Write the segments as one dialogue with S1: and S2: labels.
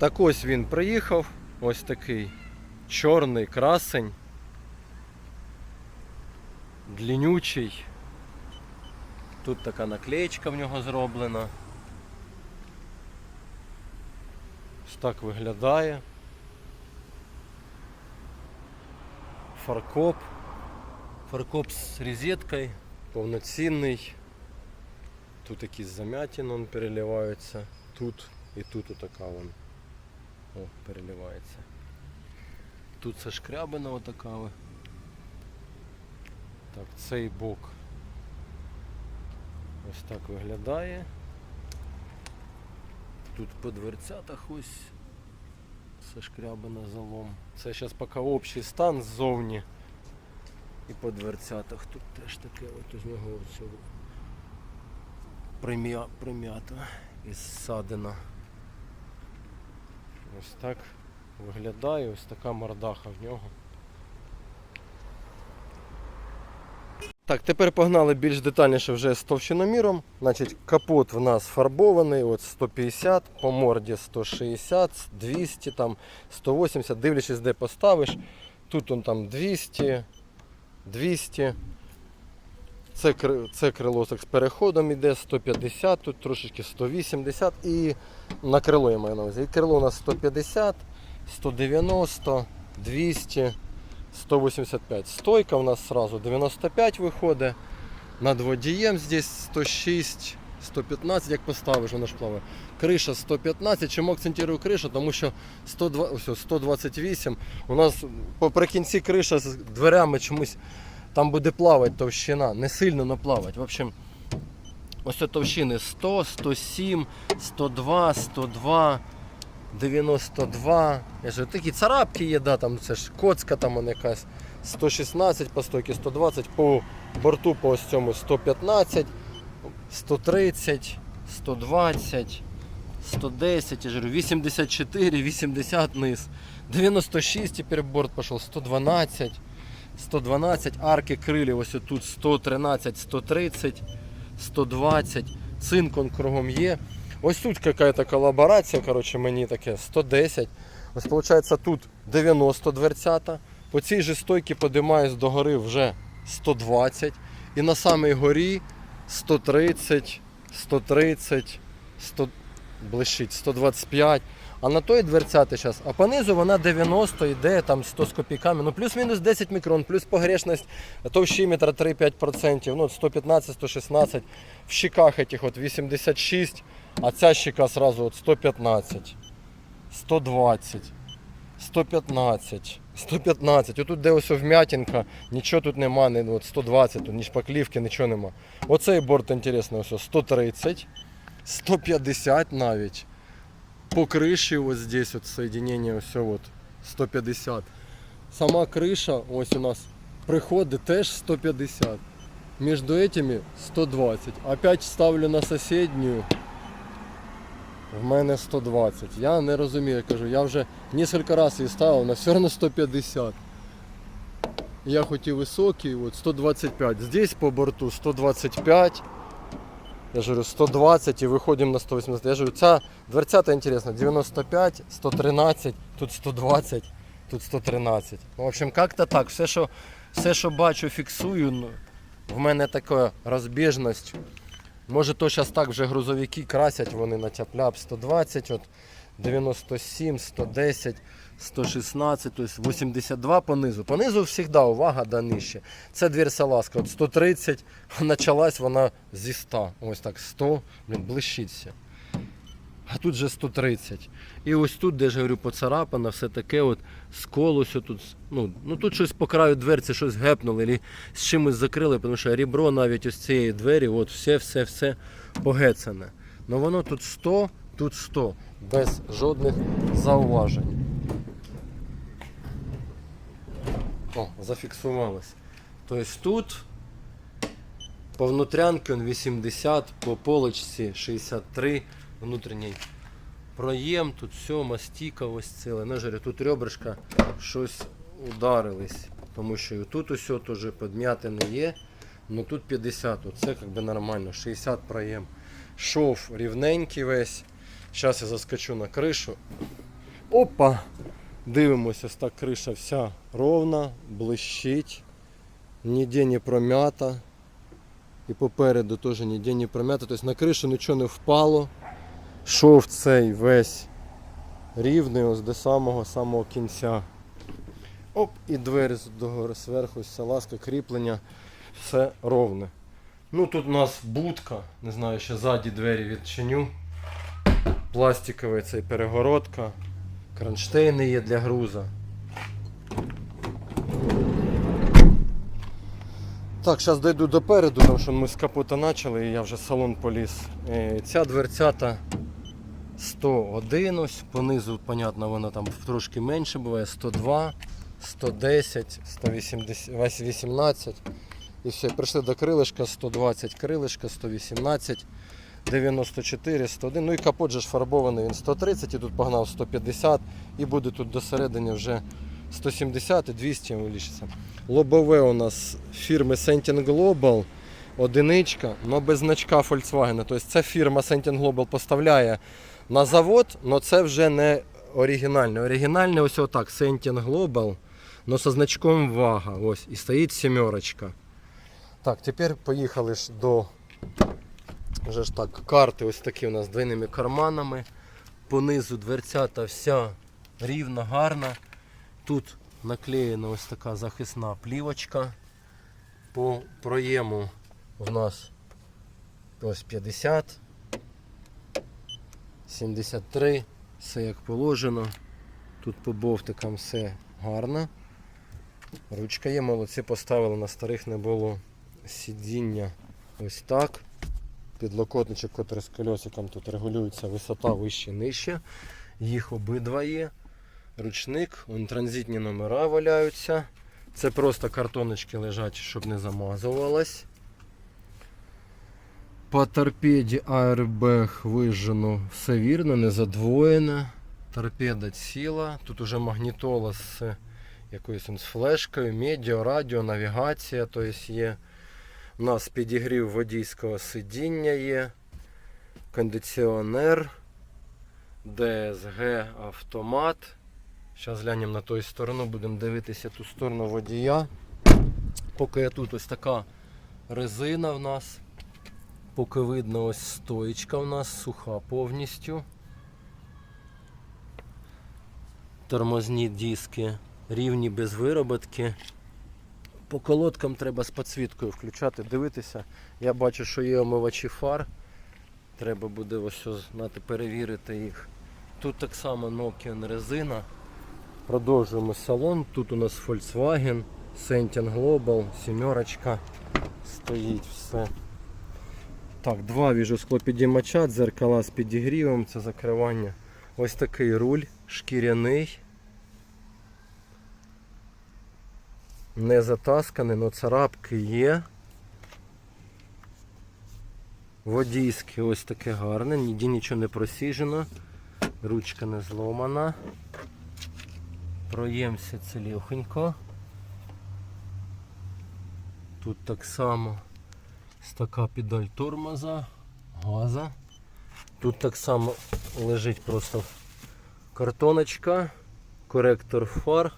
S1: Так ось він приїхав, ось такий чорний красень, длинючий. Тут така наклеєчка в нього зроблена. Ось так виглядає. Фаркоп. Фаркоп з розеткою, повноцінний. Тут якісь замятини он переливаються. Тут і тут отака вон. О, переливається. Тут це шкрябина отака. Так, цей бок ось так виглядає. Тут по дверцятах ось це шкрябина залом. Це зараз поки общий стан ззовні. І по дверцятах тут теж таке от з нього цього прим'я, прим'ято і ссадина. Ось так виглядає, ось така мордаха в нього. Так, тепер погнали більш детальніше вже з товщиноміром. Значить, капот в нас фарбований, от 150, по морді 160, 200, там 180, дивлячись, де поставиш. Тут он там 200, 200. Це, це крило так з переходом іде 150, тут трошечки 180 і на крило я маю на увазі. І крило у нас 150, 190, 200, 185. Стойка у нас сразу 95 виходить. Над водієм здесь 106, 115, як поставиш, вона ж плаває. Криша 115. Чому акцентую кришу? Тому що 102, ось, 128. У нас поприкінці криша з дверями чомусь там буде плавати товщина. Не сильно но плавати. В общем, ось товщини 100, 107, 102, 102. 92. Я ж такі царапки є, да, там це ж коцка там вона якась. 116 по стойці, 120 по борту по ось цьому 115, 130, 120, 110, я ж 84, 80 низ. 96 тепер борт пішов, 112, 112, арки крилів ось тут 113, 130, 120, цинкон кругом є. Ось тут какая-то колаборація, коротше, мені таке 110. Ось виходить тут 90 дверцята. По цій же стойці подимаюсь до гори вже 120. І на самій горі 130, 130, 100, блищить, 125. А на той дверцяти зараз, а понизу вона 90 йде там 100 з копійками. Ну плюс-мінус 10 мікрон, плюс погрешність товщиметра 3-5%, ну 115-116. В щеках этих от 86, а ця щека сразу от 115, 120, 115, 115. Отут де ось вмятинка, нічого тут нема, не, от 120, тут ні шпаклівки, нічого нема. Оцей борт інтересно, ось 130, 150 навіть. По криші ось здесь от соединение ось от 150. Сама криша ось у нас приходить теж 150. Между этими 120. Опять ставлю на соседнюю. В мене 120. Я не розумію, я кажу, я вже кілька разів її ставив, але все одно 150. Я хотів високий, от 125. Здесь по борту 125. Я говорю, 120 і виходимо на 180. Я говорю, ця дверцята інтересна. 95, 113, тут 120, тут 113. Ну, в общем, як-то так. Все, що, все, що бачу, фіксую. Ну, в мене така розбіжність. Може то зараз так вже грузовики красять вони на тяпляп 120, от 97, 110, 116, тобто 82 понизу. Понизу завжди увага да нижче. Це двір салазка. От 130, почалась вона зі 100. Ось так 100, блін, блищиться. А тут же 130. І ось тут, де ж говорю, поцарапано, все таке от сколося тут. Ну, ну тут щось по краю дверці щось гепнули, або з чимось закрили, тому що ребро навіть ось цієї двері, от все, все, все погецане. Ну воно тут 100, тут 100, без жодних зауважень. О, зафіксувалось. Тобто тут по внутрянки он 80, по полочці 63, внутрішній проєм, тут все, мастіка ось ціле. Ну, жарю, тут ребрышка щось ударились, тому що і тут усе теж підм'ятини є. Ну тут 50, це як би нормально, 60 проєм. Шов рівненький весь. Зараз я заскочу на кришу. Опа! Дивимося, ось так криша вся ровна, блищить, ніде не промята. І попереду теж ніде не промята. Тобто на кришу нічого не впало. Шов цей весь рівний ось до самого самого кінця. Оп, і двері догори зверху, вся ласка, кріплення, все ровне. Ну тут у нас будка, не знаю, ще ззаді двері відчиню. Пластиковий цей перегородка. Кронштейни є для груза. Так, зараз дойду допереду, тому що ми з капота почали і я вже салон поліз. Е, Ця дверцята 101, ось понизу, понятно, вона там трошки менше буває, 102, 110, 180, 18. І все, прийшли до крилишка, 120 крилишка, 118, 94, 101. Ну і капот же ж фарбований, він 130 і тут погнав 150 і буде тут до середини вже 170 і 200 вилічиться. Лобове у нас фірми Sentin Global, одиничка, але без значка Volkswagen. Тобто ця фірма Sentin Global поставляє на завод, але це вже не оригінальне. Оригінальне ось отак, Sentin Global, але зі значком вага. Ось, і стоїть сімерочка. Так, тепер поїхали ж до вже ж так, карти ось такі у нас з двойними карманами. Понизу дверцята вся рівна, гарна. Тут наклеєна ось така захисна плівочка. По проєму в нас ось 50, 73, все як положено. Тут по бовтикам все гарно. Ручка є, молодці поставили, на старих не було сидіння ось так. Підлокотничок, котрий з кольосиком тут регулюється висота вище нижче. Їх обидва є. Ручник, вон транзитні номера валяються. Це просто картоночки лежать, щоб не замазувалось. По торпеді аербег вижжено все вірно, не задвоєне. Торпеда ціла. Тут уже магнітола з якоюсь флешкою, медіа, радіо, навігація, тобто є. У нас підігрів водійського сидіння є, кондиціонер, ДСГ автомат. Зараз глянемо на ту сторону, будемо дивитися ту сторону водія. Поки я тут ось така резина в нас. Поки видно ось стоїчка в нас суха повністю. Тормозні диски рівні без вироботки. По колодкам треба з підсвіткою включати, дивитися. Я бачу, що є омивачі фар. Треба буде ось знати, перевірити їх. Тут так само Nokian резина. Продовжуємо салон. Тут у нас Volkswagen, Sentin Global, сімерочка. Стоїть все. Так, два віжу склопідіймача, дзеркала з підігрівом, це закривання. Ось такий руль шкіряний. Не затасканий, але царапки є. Водійське ось таке гарне, ніде нічого не просіжено. Ручка не зломана. Проємся цілюхонько. Тут так само ось така педаль тормоза, газа. Тут так само лежить просто картоночка, коректор фар.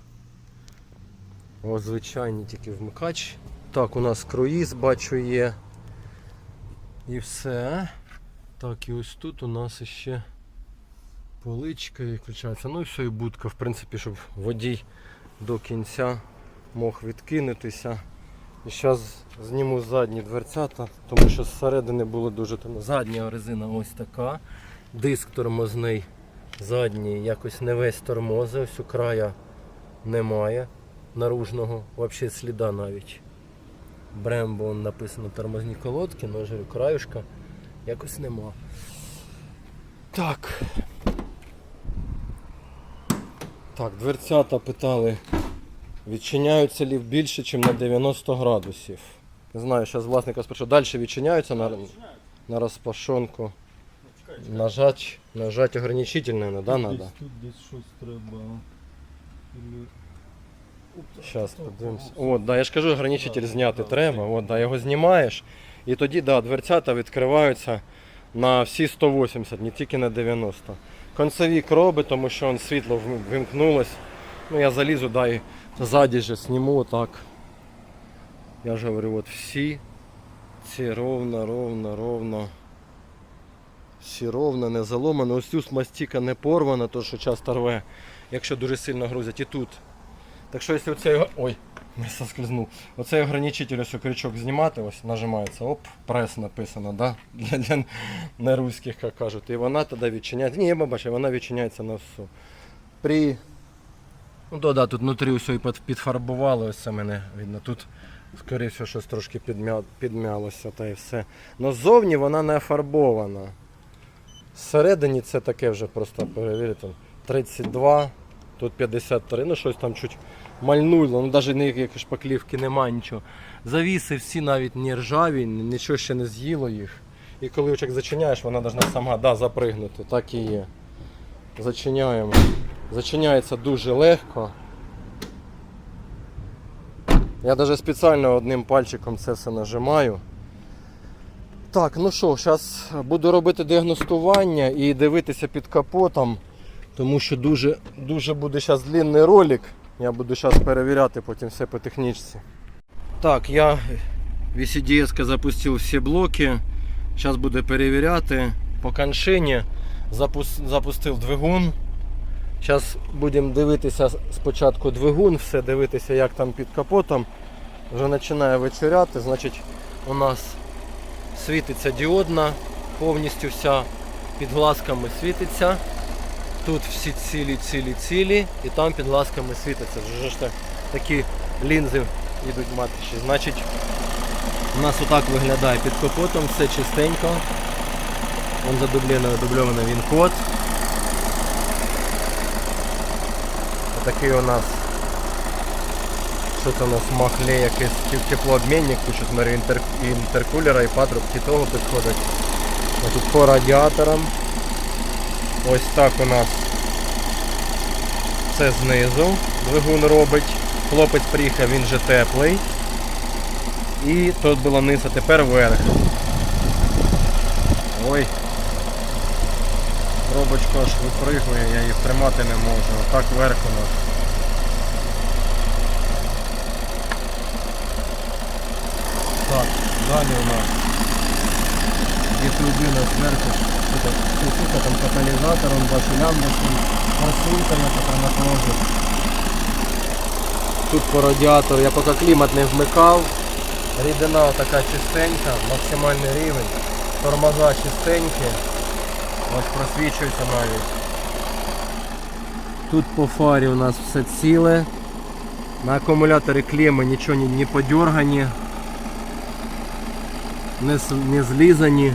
S1: Ось звичайний тільки вмикач. Так, у нас круїз, бачу, є. І все. Так, і ось тут у нас ще поличка і включається. Ну і все, і будка, в принципі, щоб водій до кінця мог відкинутися. І зараз зніму задні дверцята, тому що зсередини було дуже темно. Задня резина ось така. Диск тормозний задній, якось не весь тормози, ось у края немає наружного, взагалі сліда навіть. Брембо написано тормозні колодки, але ж краюшка якось нема. Так. Так, дверцята питали, відчиняються ли більше, ніж на 90 градусів. Не знаю, зараз власника спрошу. Далі відчиняються на, на розпашонку. Нажать, нажать ограничитель, наверное, да, надо?
S2: Тут десь щось треба.
S1: Зараз подивимось. От, да, я ж кажу, ограничитель зняти треба. От, да, його знімаєш. І тоді да, дверцята відкриваються на всі 180, не тільки на 90. концевік робить, тому що он світло вимкнулось. Ну я залізу, да, і ззаді же сніму так. Я ж говорю, от всі ці ровно, ровно, ровно. Всі ровно, не заломано. Ось цю мастіка не порвана, то що часто рве, якщо дуже сильно грузять. І тут. Так що якщо оцей. Ой, не соскользнув. Оцей ограничитель, ось крючок знімати, ось нажимається, оп, прес написано, да? Для, для руських, як кажуть. І вона тоді відчиняється. Ні, я бачу, вона відчиняється на всю. При. Ну да, да, тут внутрі все і під- підфарбували, ось це мене видно. Тут, скоріше всього, щось трошки підмя... підмялося та і все. Но ззовні вона не фарбована. Всередині це таке вже просто перевірити. 32, тут 53, ну щось там чуть мальнуло, ну навіть ніякої шпаклівки немає нічого. Завіси всі навіть не ржаві, нічого ще не з'їло їх. І коли очок зачиняєш, вона повинна сама да, запригнути. Так і є. Зачиняємо. Зачиняється дуже легко. Я навіть спеціально одним пальчиком це все нажимаю. Так, ну що, зараз буду робити діагностування і дивитися під капотом, тому що дуже, дуже буде зараз длинний ролик. Я буду зараз перевіряти потім все по технічці. Так, я VCDS запустив всі блоки. Зараз буду перевіряти. По коншині запус- запустив двигун. Зараз будемо дивитися спочатку двигун, все дивитися, як там під капотом. Вже починає вечеряти, значить у нас світиться діодна, повністю вся під глазками світиться. Тут всі цілі, цілі, цілі, і там під глазками світиться. Вже ж так- такі лінзи йдуть матичі. Значить, у нас отак виглядає під капотом, все чистенько. Вон задубльовано, дубльовано він код. Отакий у нас. Що це у нас махле, якийсь теплообмінник, тут інтер, інтеркулера і патрубки того підходять. А тут по радіаторам. Ось так у нас це знизу двигун робить. Хлопець приїхав, він же теплий. І тут було низ, а тепер верх. Ой. Робочка аж випригує, я її тримати не можу. Отак верх у нас. Так, далі у нас є турбина зверху, сука, там каталізатор, он бачу лямбочку, форсунка, я так наложив. Тут по радіатору я поки клімат не вмикав. Рідина така чистенька, максимальний рівень. Тормоза чистенькі. Ось просвічується навіть. Тут по фарі у нас все ціле. На акумуляторі клеми нічого не, подергані, не злізані.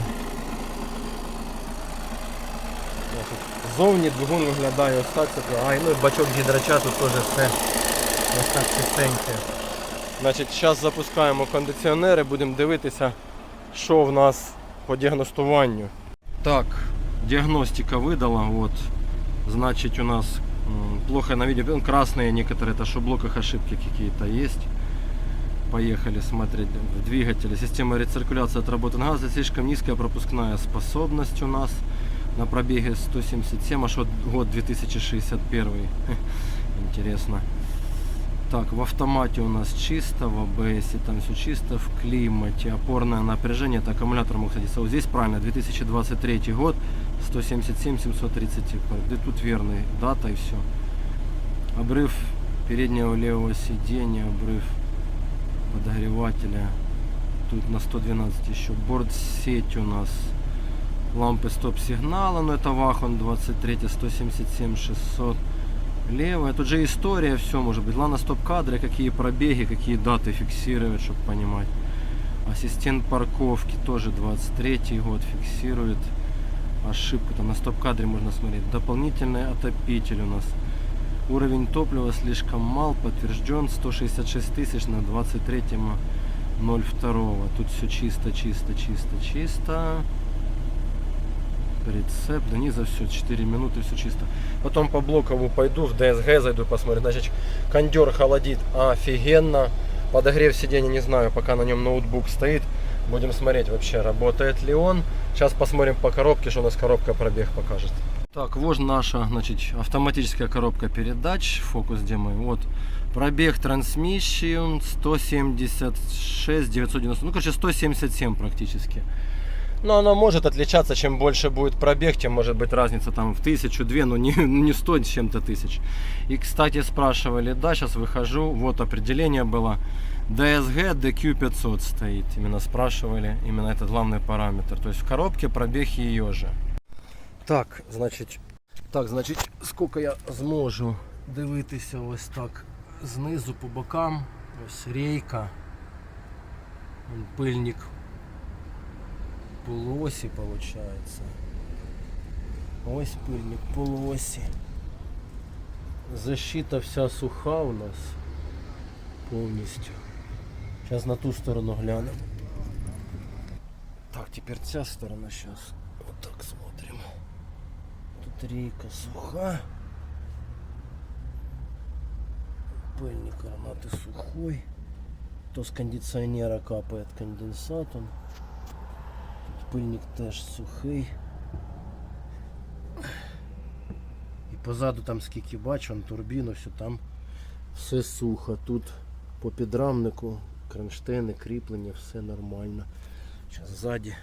S1: Зовні двигун виглядає ось так. це- А, і ну і бачок гідрача тут теж все ось так чистеньке. Значить, зараз запускаємо кондиціонери, будемо дивитися, що в нас по діагностуванню. Так, диагностика выдала, вот, значит у нас м, плохо на видео, ну, красные некоторые, это что в блоках ошибки какие-то есть. Поехали смотреть в двигателе. Система рециркуляции отработан газ, слишком низкая пропускная способность у нас На пробеге 177, аж вот год 2061. Интересно. Так, в автомате у нас чисто, в АБС там все чисто, в климате опорное напряжение, это аккумулятор мог садиться. Вот здесь правильно, 2023 год, 177 730, да тут верный, дата и все. Обрыв переднего левого сидения, обрыв подогревателя, тут на 112 еще. Борт сеть у нас, лампы стоп-сигнала, но это Вахон 23 177 600. Левая, тут же история, все может быть. Ладно, стоп-кадры, какие пробеги, какие даты фиксировать, чтобы понимать. Ассистент парковки тоже 23 год фиксирует. Ошибку там на стоп-кадре можно смотреть. Дополнительный отопитель у нас. Уровень топлива слишком мал, подтвержден 166 тысяч на 23 02. Тут все чисто, чисто, чисто, чисто. Прицеп, до низа все, 4 минуты, все чисто. Потом по блокову пойду, в ДСГ зайду посмотрю. Значит, кондер холодит офигенно. Подогрев сиденья не знаю, пока на нем ноутбук стоит. Будем смотреть вообще, работает ли он. Сейчас посмотрим по коробке, что у нас коробка пробег покажет. Так, вот наша, значит, автоматическая коробка передач, фокус где мы. Вот, пробег трансмиссион 176 990, ну, короче, 177 практически. Но она может отличаться, чем больше будет пробег, тем может быть разница там в тысячу, две, но не, не сто чем-то тысяч. И, кстати, спрашивали, да, сейчас выхожу, вот определение было. DSG DQ500 стоит, именно спрашивали, именно это главный параметр. То есть в коробке пробег ее же. Так, значить, так, значить, скільки я зможу дивитися ось так знизу по бокам. Ось рейка. Вон Пильник полуосі виходить. Ось пильник полуосі. Защита вся суха у нас повністю. Зараз на ту сторону глянемо. Так, тепер ця сторона зараз. Отак смотрим. Тут рейка суха. Пыльник гранаты сухой. То с кондиционера капает конденсатом. Пильник теж сухий. І позаду там скільки бачу, турбіну, все там все сухо. Тут по підрамнику кронштейни, кріплення, все нормально. Зараз ззаді.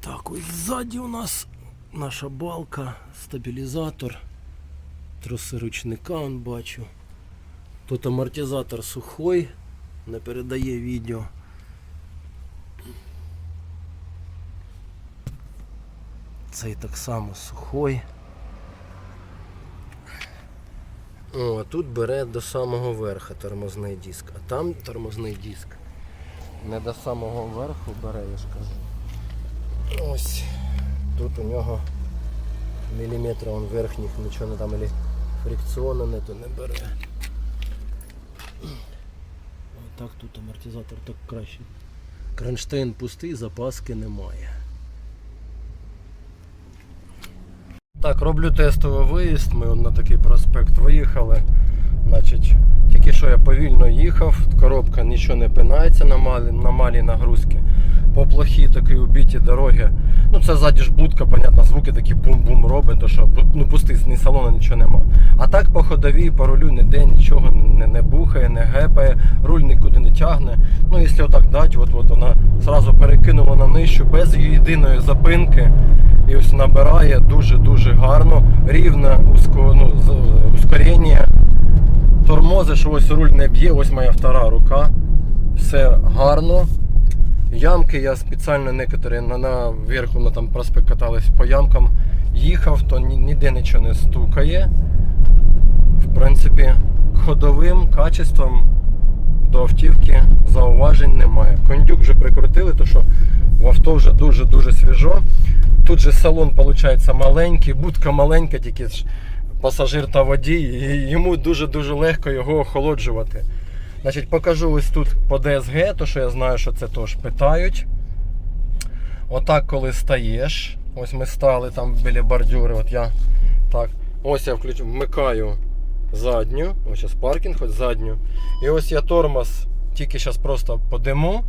S1: Так, ось ззаді у нас наша балка, стабілізатор, троси ручника он бачу. Тут амортизатор сухой, не передає відео. Цей так само сухой. О, а тут бере до самого верха тормозний диск, а там тормозний диск. Не до самого верху бере, я ж кажу. Ось. Тут у нього міліметра он верхніх нічого не там, или не то не бере. Так тут амортизатор так краще. Кронштейн пустий, запаски немає. Так, роблю тестовий виїзд. Ми на такий проспект виїхали. Значить, тільки що я повільно їхав, коробка нічого не пинається на малі, на малій нагрузці. По плохій такій убитій дороги. Ну це ззаді ж будка, понятно, звуки такі бум-бум робить, то що ну, пустий ні салону, нічого нема. А так по ходовій, по рулю ніде нічого не, не бухає, не гепає, руль нікуди не тягне. Ну, якщо отак дати, от, от вона зразу перекинула на нижчу без єдиної запинки. І ось набирає дуже-дуже гарно, рівне ну, ускорення. Тормозиш, ось руль не б'є, ось моя втора рука. Все гарно. Ямки я спеціально некоторі на, на верху на там проспект катались по ямкам. Їхав, то ні- ніде нічого не стукає. В принципі, ходовим качеством до автівки зауважень немає. Кондюк вже прикрутили, то що в авто вже дуже-дуже свіжо. Тут же салон виходить маленький, будка маленька, тільки пасажир та водій, і йому дуже-дуже легко його охолоджувати. Значить, покажу ось тут по DSG, то що я знаю, що це теж питають. Отак, коли стаєш, ось ми стали там біля бордюри, от я так. Ось я включу, вмикаю задню, ось зараз паркінг, ось задню. І ось я тормоз тільки зараз просто подиму.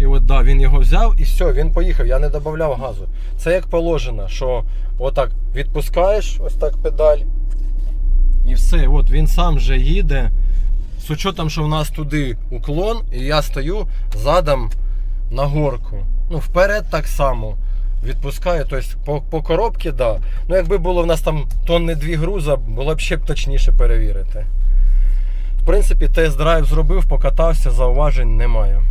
S1: І от да, він його взяв і все, він поїхав, я не додавав газу. Це як положено, що отак відпускаєш, ось так педаль. І все, от він сам вже їде. З учетом, що в нас туди уклон, і я стою задом на горку. Ну, вперед так само. Відпускаю, тобто по, по коробці, да. Ну, якби було в нас там тонни дві груза, було б ще б точніше перевірити. В принципі, тест-драйв зробив, покатався, зауважень немає.